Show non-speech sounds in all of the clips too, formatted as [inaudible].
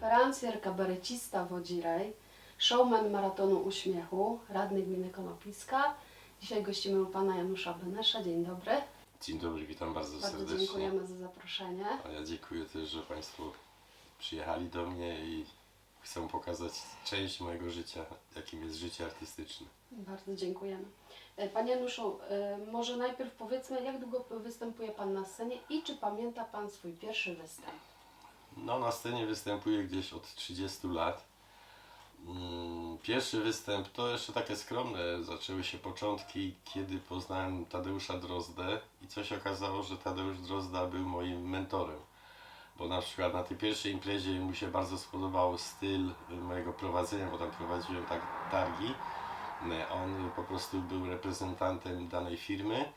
Konferencjer, kabarecista Wodzirej, showman Maratonu Uśmiechu, radny gminy Konopiska. Dzisiaj gościmy u pana Janusza Benesza. Dzień dobry. Dzień dobry, witam bardzo, Bardzo serdecznie. dziękujemy za zaproszenie. A ja dziękuję też, że Państwo przyjechali do mnie i chcą pokazać część mojego życia, jakim jest życie artystyczne. Bardzo dziękujemy. E, Panie Januszu, e, może najpierw powiedzmy, jak długo występuje Pan na scenie i czy pamięta Pan swój pierwszy występ? No, na scenie występuję gdzieś od 30 lat. Mm, Pierwszy występ to jeszcze takie skromne. Zaczęły się początki, kiedy poznałem Tadeusza Drozdę i co się okazało, że Tadeusz Drozda był moim mentorem. Bo na przykład na tej pierwszej imprezie mu się bardzo spodobał styl mojego prowadzenia, bo tam prowadziłem tak targi. Ne, On po prostu był reprezentantem danej firmy.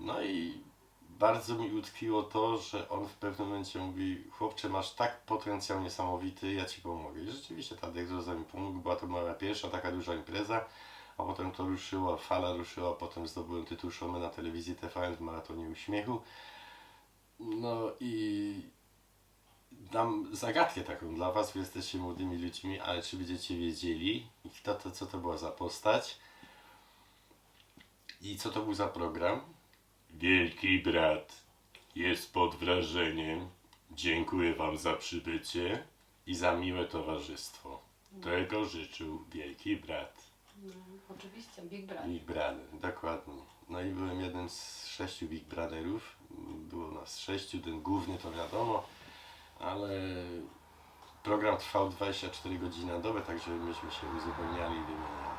No i bardzo mi utkwiło to, że on w pewnym momencie mówi, chłopcze masz tak potencjał niesamowity, ja Ci pomogę. I rzeczywiście Tadek Droza mi pomógł, była to moja pierwsza taka duża impreza, a potem to ruszyło, fala ruszyła, potem zdobyłem tytuł showmana telewizji TVN w Maratonie Uśmiechu. No i dam zagadkę taką dla Was, wy jesteście młodymi ludźmi, ale czy będziecie wiedzieli, kto to, co to była za postać i co to był za program? Wielki brat jest pod wrażeniem. Dziękuję Wam za przybycie i za miłe towarzystwo. Tego życzył wielki brat. No, oczywiście, Big Brother. Big Brother, dokładnie. No i byłem jednym z sześciu Big Brotherów. Było nas sześciu, ten główny to wiadomo, ale program trwał 24 godziny na dobę, także myśmy się uzupełniali i wymieniali.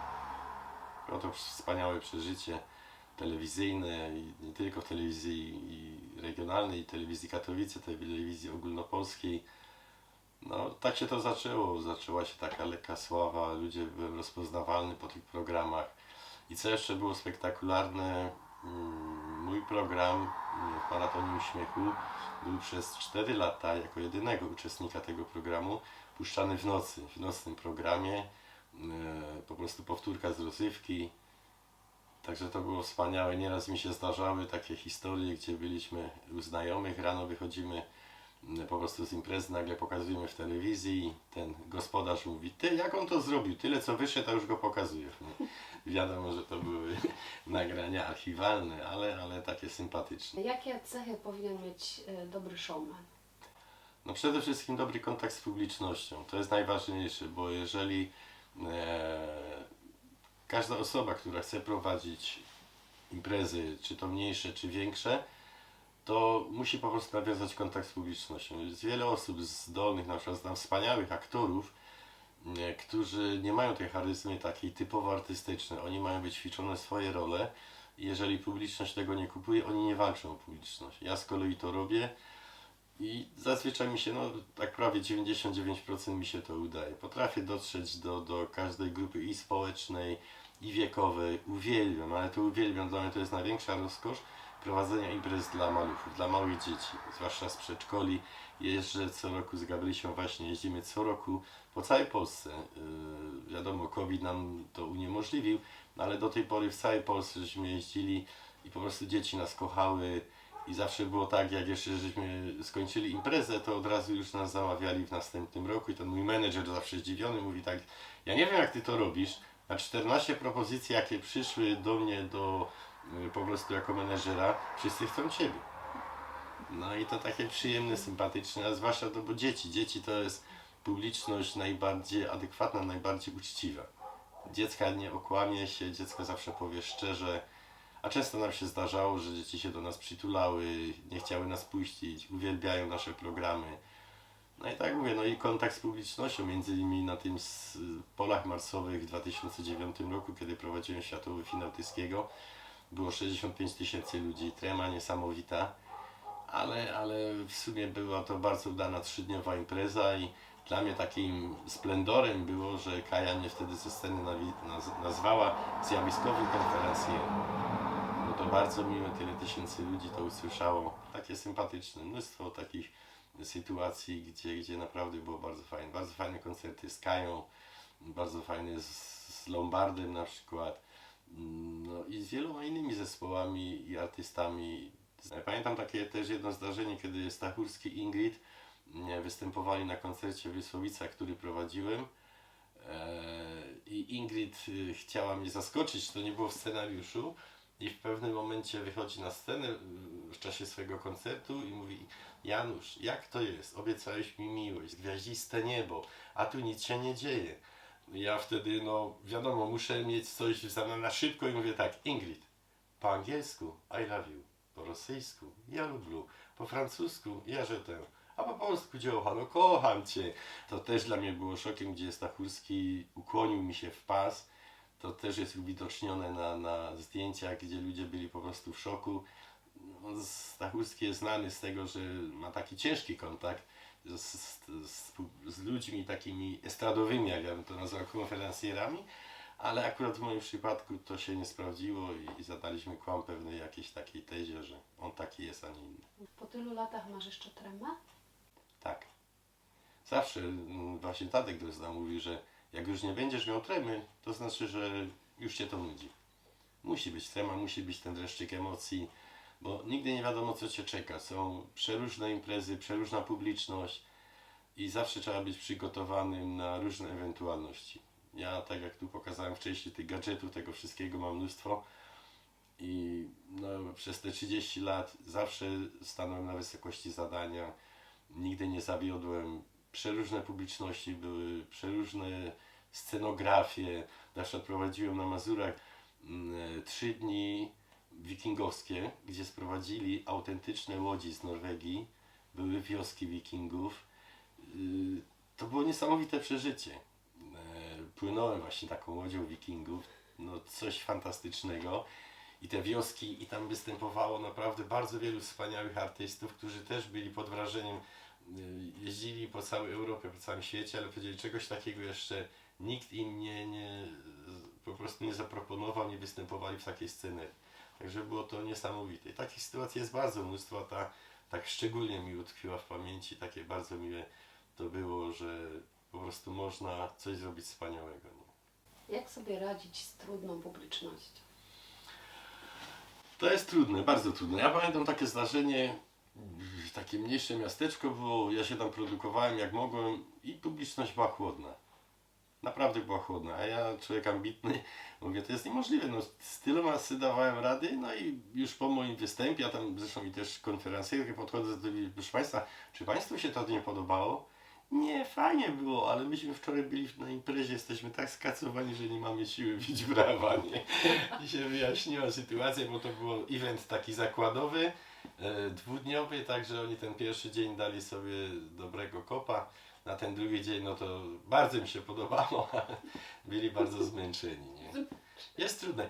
Było to wspaniałe przeżycie telewizyjne i nie tylko telewizji i regionalnej, i telewizji Katowice, telewizji ogólnopolskiej. No, tak się to zaczęło. Zaczęła się taka lekka sława, ludzie byłem rozpoznawalny po tych programach. I co jeszcze było spektakularne, mm, mój program mm, w Maratonie Uśmiechu był przez 4 lata jako jedynego uczestnika tego programu puszczany w nocy, w nocnym programie. e, Po prostu powtórka z rozrywki. Także to było wspaniałe. Nieraz mi się zdarzały takie historie, gdzie byliśmy u znajomych, rano wychodzimy mm, po prostu z imprezy, nagle pokazujemy w telewizji, ten gospodarz mówi, ty jak on to zrobił, tyle co wyszedł, a już go pokazujesz. Nie? [laughs] Wiadomo, że to były [laughs] nagrania archiwalne, ale, ale takie sympatyczne. Jakie cechy powinien mieć e, dobry showman? No przede wszystkim dobry kontakt z publicznością. To jest najważniejsze, bo jeżeli e, każda osoba, która chce prowadzić imprezy, czy to mniejsze, czy większe, to musi po prostu nawiązać kontakt z publicznością. Jest wiele osób zdolnych, na przykład znam wspaniałych aktorów, którzy nie mają tej charyzmy takiej typowo artystycznej. Oni mają wyćwiczone swoje role i jeżeli publiczność tego nie kupuje, oni nie walczą o publiczność. Ja z kolei to robię i zazwyczaj mi się, no tak prawie 99% mi się to udaje. Potrafię dotrzeć do, do każdej grupy i społecznej, i wiekowej. Uwielbiam, ale to uwielbiam. Dla mnie to jest największa rozkosz prowadzenia imprez dla maluchów, dla małych dzieci, zwłaszcza z przedszkoli. Jeżdżę co roku z Gabrysią, właśnie jeździmy co roku po całej Polsce. Yy, wiadomo, COVID nam to uniemożliwił, ale do tej pory w całej Polsce żeśmy jeździli i po prostu dzieci nas kochały. I zawsze było tak, jak jeszcze żeśmy skończyli imprezę, to od razu już nas zamawiali w następnym roku i ten mój menedżer zawsze zdziwiony mówi tak, ja nie wiem jak ty to robisz, na 14 propozycji jakie przyszły do mnie do y, po prostu jako menedżera, wszyscy chcą ciebie. No i to takie przyjemne, sympatyczne, a zwłaszcza to, bo dzieci, dzieci to jest publiczność najbardziej adekwatna, najbardziej uczciwa. Dziecka nie okłamie się, dziecko zawsze powie szczerze, a często nam się zdarzało, że dzieci się do nas przytulały, nie chciały nas puścić, uwielbiają nasze programy. No i tak mówię, no i kontakt z publicznością, między innymi na tym polach marsowych w 2009 roku, kiedy prowadziłem światowy finał było 65 tysięcy ludzi, trema niesamowita, ale, ale w sumie była to bardzo udana trzydniowa impreza i dla mnie takim splendorem było, że Kaja mnie wtedy ze sceny nazwała zjawiskowym konferencjerem. To bardzo miłe, tyle tysięcy ludzi to usłyszało. Takie sympatyczne, mnóstwo takich sytuacji, gdzie, gdzie naprawdę było bardzo fajnie. Bardzo fajne koncerty z Kają, bardzo fajne z, z Lombardem na przykład. No i z wieloma innymi zespołami i artystami. Pamiętam takie też jedno zdarzenie, kiedy Stachurski Ingrid nie, występowali na koncercie w który prowadziłem. Eee, I Ingrid y, chciała mnie zaskoczyć, to nie było w scenariuszu. I w pewnym momencie wychodzi na scenę w czasie swojego koncertu i mówi Janusz, jak to jest? Obiecałeś mi miłość, gwiaździste niebo, a tu nic się nie dzieje. Ja wtedy, no wiadomo, muszę mieć coś w zamian na szybko i mówię tak, Ingrid, po angielsku I love you, po rosyjsku ja lubię, po francusku ja żetę, a po polsku dziołcha, no kocham Cię. To też dla mnie było szokiem, gdzie Stachurski ukłonił mi się w pas. To też jest uwidocznione na, na zdjęciach, gdzie ludzie byli po prostu w szoku. No, Stachurski jest znany z tego, że ma taki ciężki kontakt z, z, z, ludźmi takimi estradowymi, jak ja bym to nazwał, konferencjerami, ale akurat w moim przypadku to się nie sprawdziło i, i zadaliśmy kłam pewnej jakiejś takiej tezie, że on taki jest, a nie inny. Po tylu latach masz jeszcze tremę? Tak. Zawsze mm, właśnie Tadek Drozda mówi, że jak już nie będziesz miał tremy, to znaczy, że już cię to nudzi. Musi być trema, musi być ten dreszczyk emocji, bo nigdy nie wiadomo, co cię czeka. Są przeróżne imprezy, przeróżna publiczność i zawsze trzeba być przygotowanym na różne ewentualności. Ja, tak jak tu pokazałem wcześniej, tych gadżetów, tego wszystkiego mam mnóstwo i no, przez te 30 lat zawsze stanąłem na wysokości zadania. Nigdy nie zawiodłem. Przeróżne publiczności były, przeróżne scenografie. Na przykład prowadziłem na Mazurach mm, trzy dni wikingowskie, gdzie sprowadzili autentyczne łodzi z Norwegii. Były wioski wikingów. Yy, To było niesamowite przeżycie. E, Płynąłem właśnie taką łodzią wikingów. No coś fantastycznego. I te wioski, i tam występowało naprawdę bardzo wielu wspaniałych artystów, którzy też byli pod wrażeniem, y, jeździli po całej Europie, po całym świecie, ale powiedzieli, czegoś takiego jeszcze nikt im nie, nie, po prostu nie zaproponował, nie występowali w takiej scenie. Także było to niesamowite. I takich sytuacji jest bardzo mnóstwo, ta tak szczególnie mi utkwiła w pamięci, takie bardzo miłe to było, że po prostu można coś zrobić wspaniałego. Nie? Jak sobie radzić z trudną publicznością? To jest trudne, bardzo trudne. Ja pamiętam takie zdarzenie, takie mniejsze miasteczko było, ja się tam produkowałem jak mogłem i publiczność była chłodna. Naprawdę była chłodna, a ja człowiek ambitny, [laughs] mówię, to jest niemożliwe, no z tyloma dawałem rady, no i już po moim występie, a tam zresztą i też konferencjerkę podchodzę do proszę Państwa, czy Państwu się to nie podobało? Nie, fajnie było, ale myśmy wczoraj byli na imprezie, jesteśmy tak skacowani, że nie mamy siły [laughs] bić brawa, nie? I się wyjaśniła sytuacja, bo to był event taki zakładowy, dwudniowy, także oni ten pierwszy dzień dali sobie dobrego kopa, na ten drugi dzień no to bardzo mi się podobało, [laughs] ale byli bardzo zmęczeni, nie? Jest trudne.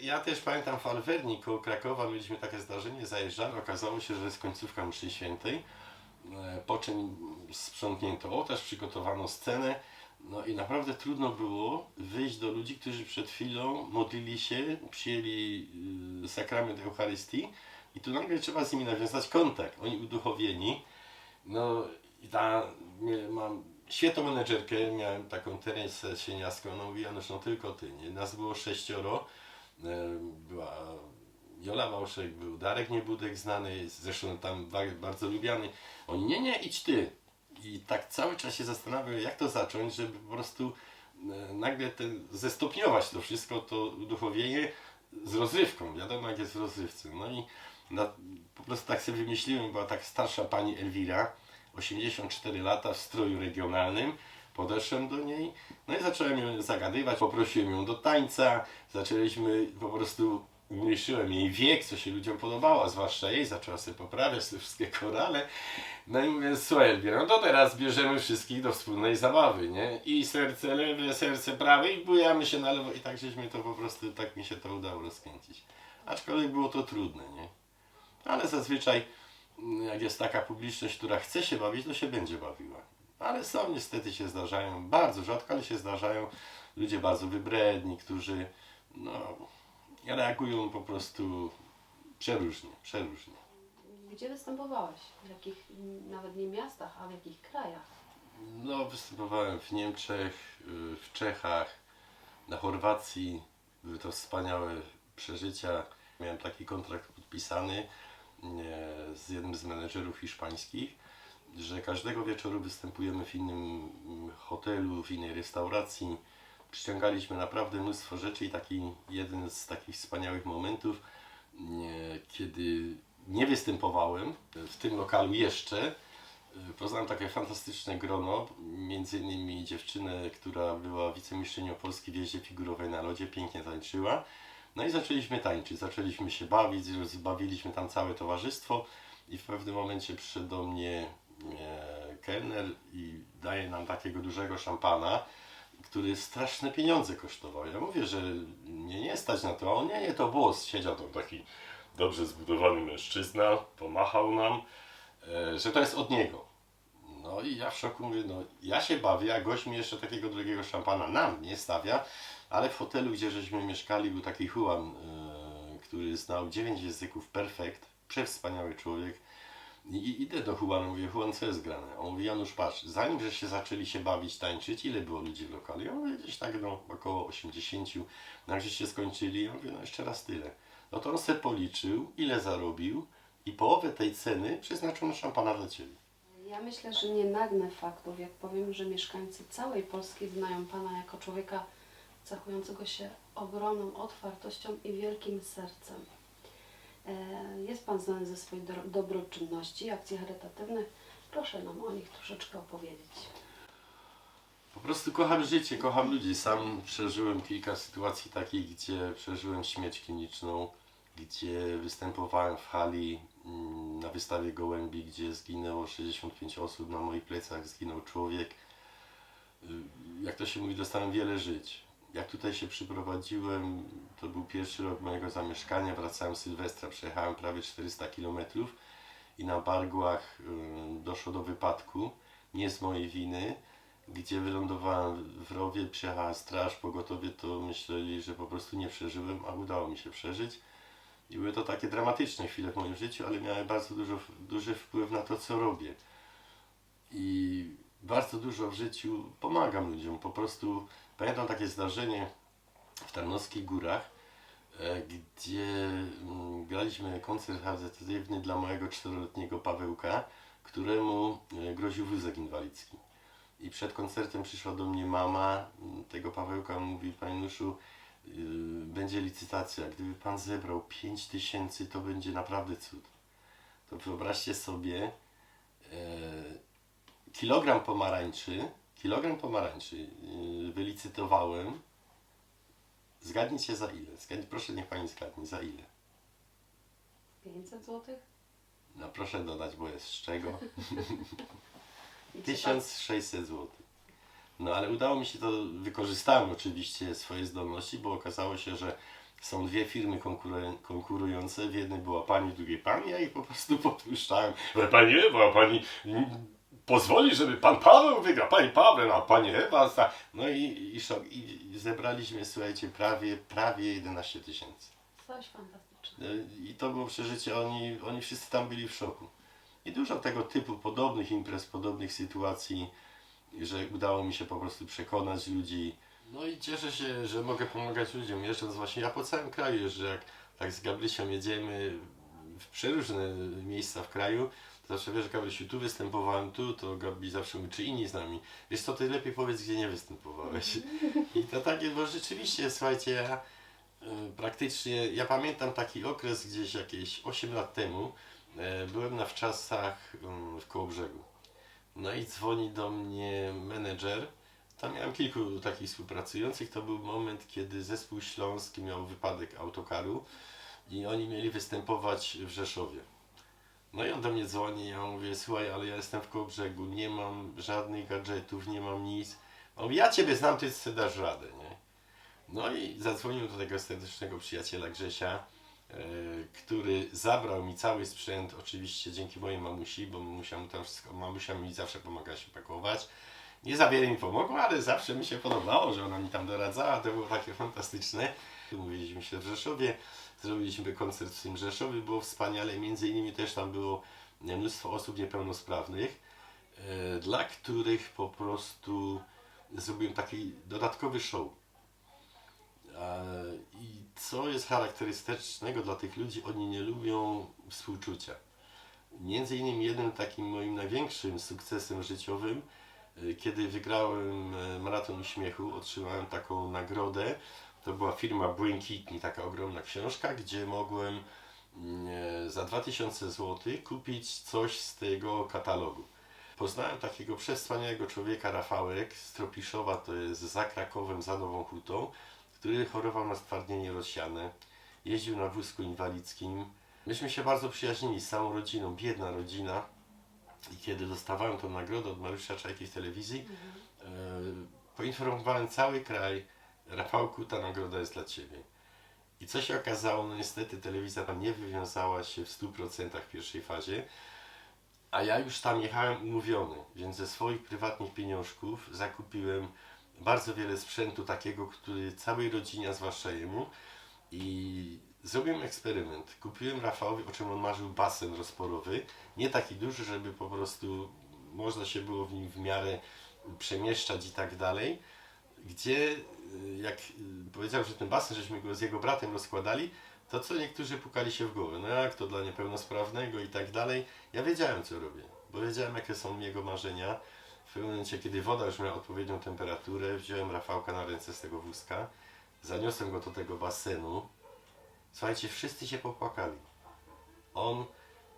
Ja też pamiętam w Alwerni koło Krakowa mieliśmy takie zdarzenie, zajeżdżamy, okazało się, że jest końcówka mszy świętej, E, po czym sprzątnięto ołtarz, przygotowano scenę, no i naprawdę trudno było wyjść do ludzi, którzy przed chwilą modlili się, przyjęli y, sakrament Eucharystii i tu nagle trzeba z nimi nawiązać kontakt. Oni uduchowieni, no i ta, nie, mam świetną menedżerkę, miałem taką Teresę Sieniaską, no mówi Janusz, no tylko ty, nie? Nas było sześcioro, e, była Jola Wałszek, był Darek Niebudek znany, zresztą tam ba- bardzo lubiany. Oni, nie, nie, idź ty. I tak cały czas się zastanawiał, jak to zacząć, żeby po prostu e, nagle ten, zestopniować to wszystko, to uduchowienie z rozrywką. Wiadomo, jak jest w rozrywce. No i na, po prostu tak sobie wymyśliłem, była tak starsza pani Elwira, 84 lata w stroju regionalnym. Podeszłem do niej, no i zacząłem ją zagadywać, poprosiłem ją do tańca, zaczęliśmy po prostu umniejszyłem jej wiek, co się ludziom podobało, zwłaszcza jej, zaczęła sobie poprawiać te wszystkie korale. No i mówię, słuchaj Elwira, no to teraz bierzemy wszystkich do wspólnej zabawy, nie? I serce lewe, serce prawe i bujamy się na lewo i tak żeśmy to po prostu, tak mi się to udało rozkręcić. Aczkolwiek było to trudne, nie? Ale zazwyczaj, mm, jak jest taka publiczność, która chce się bawić, to się będzie bawiła. Ale są, niestety się zdarzają, bardzo rzadko, ale się zdarzają ludzie bardzo wybredni, którzy, no, reagują po prostu przeróżnie, przeróżnie. Gdzie występowałeś? W jakich, nawet nie miastach, a w jakich krajach? No, występowałem w Niemczech, y, w Czechach, na Chorwacji. Były to wspaniałe przeżycia. Miałem taki kontrakt podpisany z jednym z menedżerów hiszpańskich. że każdego wieczoru występujemy w innym hotelu, w innej restauracji. Przyciągaliśmy naprawdę mnóstwo rzeczy i taki jeden z takich wspaniałych momentów, nie, kiedy nie występowałem w tym lokalu jeszcze, y, poznałem takie fantastyczne grono, między innymi dziewczynę, która była wicemistrzynią Polski w jeździe figurowej na lodzie, pięknie tańczyła. No i zaczęliśmy tańczyć, zaczęliśmy się bawić, zbawiliśmy tam całe towarzystwo i w pewnym momencie przyszedł do mnie e, kelner i daje nam takiego dużego szampana, który straszne pieniądze kosztował. Ja mówię, że mnie nie stać na to, a on nie, nie, to boss. Siedział tam taki dobrze zbudowany mężczyzna, pomachał nam, e, że to jest od niego. No i ja w szoku mówię, no ja się bawię, a gość mi jeszcze takiego drugiego szampana nam nie stawia, ale w hotelu, gdzie żeśmy mieszkali, był taki Juan, e, który znał dziewięć języków perfekt, przewspaniały człowiek. I, idę do Juana, mówię, Juan, co jest grane? On mówi, Janusz, patrz, zanim żeście zaczęli się bawić, tańczyć, ile było ludzi w lokalu? Ja mówię, gdzieś tak, no, około 80. No, żeście skończyli, ja mówię, no jeszcze raz tyle. No to on se policzył, ile zarobił i połowę tej ceny przeznaczył na szampana dla Ciebie. Ja myślę, że nie nagnę faktów, jak powiem, że mieszkańcy całej Polski znają Pana jako człowieka cechującego się ogromną otwartością i wielkim sercem. E, Jest Pan znany ze swojej do- dobroczynności, akcji charytatywnych. Proszę nam o nich troszeczkę opowiedzieć. Po prostu kocham życie, kocham ludzi. Sam przeżyłem kilka sytuacji takich, gdzie przeżyłem śmierć kliniczną, gdzie występowałem w hali mm, na wystawie gołębi, gdzie zginęło 65 osób, na moich plecach zginął człowiek. Y, Jak to się mówi, dostałem wiele żyć. Jak tutaj się przyprowadziłem, to był pierwszy rok mojego zamieszkania, wracałem z Sylwestra, przejechałem prawie 400 km i na Bargłach doszło do wypadku, nie z mojej winy, gdzie wylądowałem w rowie, przyjechała straż, pogotowie, to myśleli, że po prostu nie przeżyłem, a udało mi się przeżyć. I były to takie dramatyczne chwile w moim życiu, ale miały bardzo dużo, duży wpływ na to, co robię. I bardzo dużo w życiu pomagam ludziom. Po prostu pamiętam takie zdarzenie w Tarnowskich Górach, e, gdzie mm, graliśmy koncert charytatywny dla mojego czteroletniego Pawełka, któremu e, groził wózek inwalidzki. I przed koncertem przyszła do mnie mama mm, tego Pawełka, mówi, Panie Nuszu, yy, będzie licytacja, gdyby Pan zebrał 5 tysięcy, to będzie naprawdę cud. To wyobraźcie sobie, e, kilogram pomarańczy, kilogram pomarańczy yy, wylicytowałem, zgadnijcie za ile, Zgadnij, proszę niech Pani zgadnie, za ile. 500 zł? No proszę dodać, bo jest z czego. [laughs] [laughs] 1600 zł. No ale udało mi się to, wykorzystałem oczywiście swoje zdolności, bo okazało się, że są dwie firmy konkuren- konkurujące. W jednej była pani, w drugiej pan. Ja ich po prostu [laughs] podpuszczałem. Ale pani Ewa, pani pozwoli, żeby pan Paweł wygrał. Pani Paweł, a pani Ewa. sta- No i, i, szok. I i zebraliśmy, słuchajcie, prawie, prawie 11 tysięcy. Coś fantastycznego. I to było przeżycie, oni, oni wszyscy tam byli w szoku. I dużo tego typu podobnych imprez, podobnych sytuacji, że udało mi się po prostu przekonać ludzi. No i cieszę się, że mogę pomagać ludziom. Jeżdżąc właśnie, ja po całym kraju jeżdżę, jak tak z Gabrysią jedziemy w przeróżne miejsca w kraju, zawsze wiesz, Gabrysiu, tu występowałem, tu, to Gabi zawsze mówi, czy inni z nami. Wiesz co, ty lepiej powiedz, gdzie nie występowałeś. [laughs] I to takie, bo rzeczywiście, słuchajcie, ja E, praktycznie, ja pamiętam taki okres gdzieś jakieś 8 lat temu, e, byłem na wczasach mm, w Kołobrzegu. No i dzwoni do mnie menedżer, tam miałem kilku takich współpracujących, to był moment, kiedy zespół śląski miał wypadek autokaru i oni mieli występować w Rzeszowie. No i on do mnie dzwoni, ja mówię, słuchaj, ale ja jestem w Kołobrzegu, nie mam żadnych gadżetów, nie mam nic. On mówi, ja Ciebie znam, Ty sobie dasz radę, nie? No i zadzwonił do tego serdecznego przyjaciela Grzesia, e, który zabrał mi cały sprzęt, oczywiście dzięki mojej mamusi, bo mamusia, mu tam wszystko, mamusia mi zawsze pomagała się pakować. Nie za wiele mi pomogła, ale zawsze mi się podobało, że ona mi tam doradzała, to było takie fantastyczne. Mówiliśmy się w Rzeszowie, zrobiliśmy koncert w tym Rzeszowie, było wspaniale, między innymi też tam było mnóstwo osób niepełnosprawnych, e, dla których po prostu zrobiłem taki dodatkowy show. E, I co jest charakterystycznego dla tych ludzi, oni nie lubią współczucia. Między innymi jednym takim moim największym sukcesem życiowym, y, kiedy wygrałem e, Maraton Uśmiechu, otrzymałem taką nagrodę. To była firma Błękitni, taka ogromna książka, gdzie mogłem mm, e, za 2000 zł kupić coś z tego katalogu. Poznałem takiego przesłaniałego człowieka, Rafałek z Tropiszowa, to jest za Krakowem, za Nową Hutą, który chorował na stwardnienie rozsiane, jeździł na wózku inwalidzkim. Myśmy się bardzo przyjaźnili z całą rodziną, biedna rodzina. I kiedy dostawałem tą nagrodę od Mariusza Czajki z telewizji, e, poinformowałem cały kraj, Rafałku, ta nagroda jest dla Ciebie. I co się okazało, no niestety telewizja tam nie wywiązała się w 100% w pierwszej fazie, a ja już tam jechałem umówiony, więc ze swoich prywatnych pieniążków zakupiłem bardzo wiele sprzętu takiego, który całej rodzinie, a zwłaszcza jemu i zrobiłem eksperyment. Kupiłem Rafałowi, o czym on marzył, basen rozporowy, nie taki duży, żeby po prostu można się było w nim w miarę przemieszczać i tak dalej, gdzie jak y, powiedział, że ten basen, żeśmy go z jego bratem rozkładali, to co niektórzy pukali się w głowę, no jak to dla niepełnosprawnego i tak dalej. Ja wiedziałem co robię, bo wiedziałem jakie są jego marzenia. W pewnym momencie, kiedy woda już miała odpowiednią temperaturę, wziąłem Rafałka na ręce z tego wózka, zaniosłem go do tego basenu. Słuchajcie, wszyscy się popłakali. On,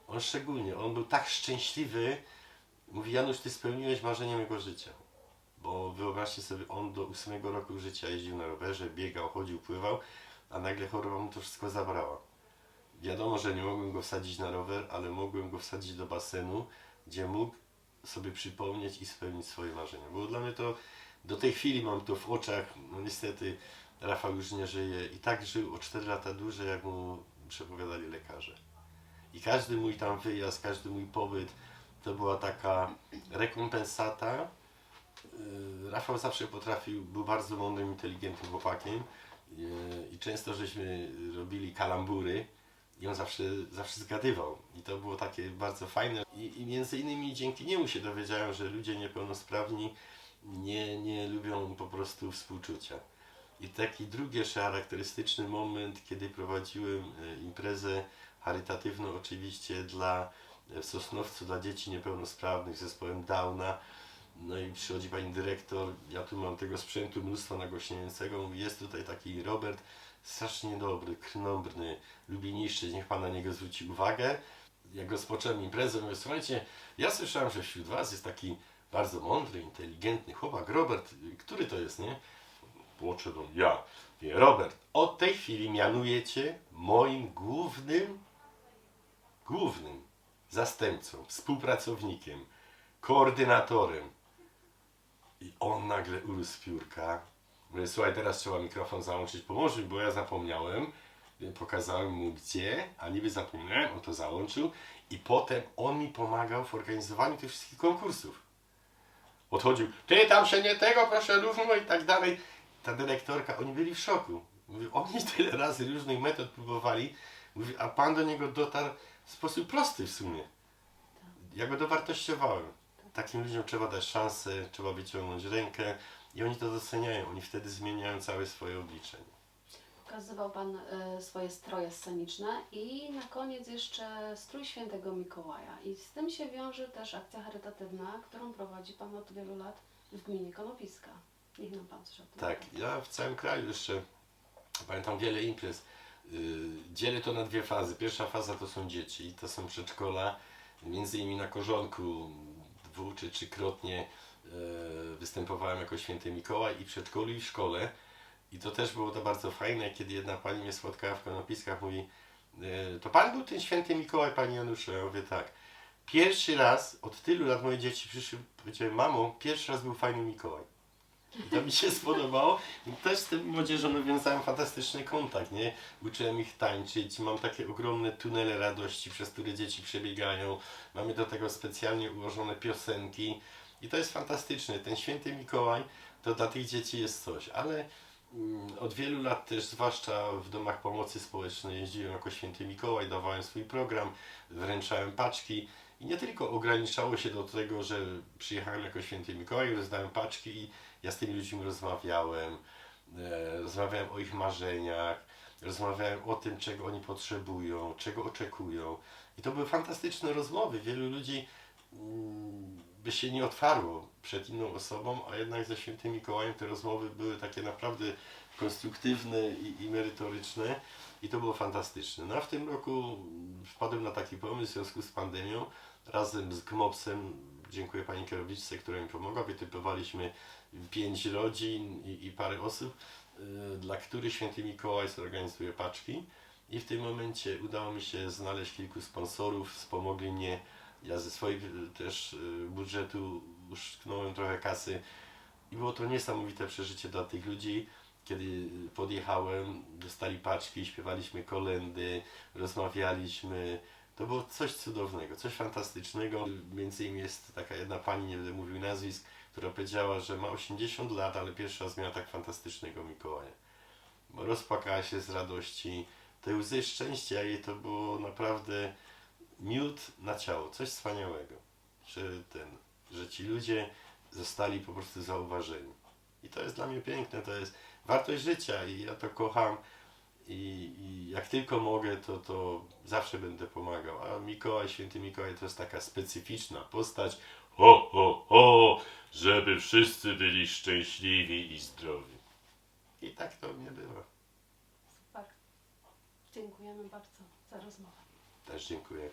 on szczególnie, on był tak szczęśliwy. Mówi, Janusz, ty spełniłeś marzenie mojego życia. Bo wyobraźcie sobie, on do ósmego roku życia jeździł na rowerze, biegał, chodził, pływał, a nagle choroba mu to wszystko zabrała. Wiadomo, że nie mogłem go wsadzić na rower, ale mogłem go wsadzić do basenu, gdzie mógł sobie przypomnieć i spełnić swoje marzenia. Było dla mnie to, do tej chwili mam to w oczach, no niestety Rafał już nie żyje i tak żył o 4 lata dłużej, jak mu przepowiadali lekarze. I każdy mój tam wyjazd, każdy mój pobyt to była taka rekompensata. Yy, Rafał zawsze potrafił, był bardzo mądrym, inteligentnym chłopakiem yy, i często żeśmy robili kalambury i on zawsze, zawsze zgadywał. I to było takie bardzo fajne. I, I między innymi dzięki niemu się dowiedziałem, że ludzie niepełnosprawni nie, nie lubią po prostu współczucia. I taki drugi jeszcze charakterystyczny moment, kiedy prowadziłem e, imprezę charytatywną oczywiście dla w Sosnowcu dla dzieci niepełnosprawnych z zespołem Downa. No i przychodzi pani dyrektor, ja tu mam tego sprzętu mnóstwo nagłośniającego, mówi jest tutaj taki Robert, strasznie dobry, krnąbrny, lubi niszczyć, niech pan na niego zwróci uwagę. Jak rozpocząłem imprezę, mówię, słuchajcie, ja słyszałem, że wśród was jest taki bardzo mądry, inteligentny chłopak, Robert, który to jest, nie? Podszedł ja. Mówię, Robert, od tej chwili mianujecie moim głównym, głównym zastępcą, współpracownikiem, koordynatorem. I on nagle urósł z piórka. Mówię, słuchaj, teraz trzeba mikrofon załączyć, pomóż mi, bo ja zapomniałem. Pokazałem mu gdzie, a niby zapomniałem, on to załączył. I potem on mi pomagał w organizowaniu tych wszystkich konkursów. Odchodził, ty tam się nie tego, proszę równo i tak dalej. Ta dyrektorka, oni byli w szoku. Mówi, oni tyle razy różnych metod próbowali, mówi, a pan do niego dotarł w sposób prosty w sumie. Ja go dowartościowałem. Takim ludziom trzeba dać szansę, trzeba wyciągnąć rękę i oni to doceniają. Oni wtedy zmieniają całe swoje oblicze. Pokazywał Pan e, swoje stroje sceniczne i na koniec jeszcze strój świętego Mikołaja. I z tym się wiąże też akcja charytatywna, którą prowadzi Pan od wielu lat w gminie Konopiska. Niech nam Pan coś o tym Tak, powie. ja w całym kraju jeszcze pamiętam wiele imprez. Yy, dzielę to na dwie fazy. Pierwsza faza to są dzieci, to są przedszkola. Między innymi na Korzonku dwu czy trzykrotnie yy, występowałem jako święty Mikołaj i w przedszkolu i w szkole. I to też było to bardzo fajne, kiedy jedna pani mnie spotkała w Konopiskach, mówi yy, to pan był ten święty Mikołaj, pani Januszu? Ja mówię tak. Pierwszy raz od tylu lat moje dzieci przyszły, powiedziały, mamo, pierwszy raz był fajny Mikołaj. I to mi się spodobało. I też z tym młodzieżą nawiązałem fantastyczny kontakt, nie? Uczyłem ich tańczyć, mam takie ogromne tunele radości, przez które dzieci przebiegają. Mamy do tego specjalnie ułożone piosenki. I to jest fantastyczne. Ten święty Mikołaj to dla tych dzieci jest coś, ale mm, od wielu lat też, zwłaszcza w domach pomocy społecznej, jeździłem jako święty Mikołaj, dawałem swój program, wręczałem paczki. I nie tylko ograniczało się do tego, że przyjechałem jako święty Mikołaj, rozdałem paczki i ja z tymi ludźmi rozmawiałem, e, rozmawiałem o ich marzeniach, rozmawiałem o tym, czego oni potrzebują, czego oczekują. I to były fantastyczne rozmowy. Wielu ludzi mm, by się nie otwarło przed inną osobą, a jednak ze świętym Mikołajem te rozmowy były takie naprawdę konstruktywne i, i merytoryczne i to było fantastyczne. No a w tym roku wpadłem na taki pomysł w związku z pandemią. Razem z GMOPS-em, dziękuję Pani kierowniczce, która mi pomogła, wytypowaliśmy pięć rodzin i, i parę osób, y, dla których święty Mikołaj zorganizuje paczki. I w tym momencie udało mi się znaleźć kilku sponsorów, wspomogli mnie. Ja ze swojego też y, budżetu uszczknąłem trochę kasy i było to niesamowite przeżycie dla tych ludzi. Kiedy podjechałem, dostali paczki, śpiewaliśmy kolendy, rozmawialiśmy. To było coś cudownego, coś fantastycznego. Między innymi jest taka jedna pani, nie będę mówił nazwisk, która powiedziała, że ma 80 lat, ale pierwszy raz miała tak fantastycznego Mikołaja. Bo rozpłakała się z radości. Te łzy szczęścia jej to było naprawdę miód na ciało, coś wspaniałego. Że, ten, że ci ludzie zostali po prostu zauważeni. I to jest dla mnie piękne, to jest wartość życia i ja to kocham. I, I jak tylko mogę, to, to zawsze będę pomagał. A Mikołaj, święty Mikołaj to jest taka specyficzna postać. Ho, ho, ho, żeby wszyscy byli szczęśliwi i zdrowi. I tak to mnie bywa. Super. Dziękujemy bardzo za rozmowę. Też dziękuję.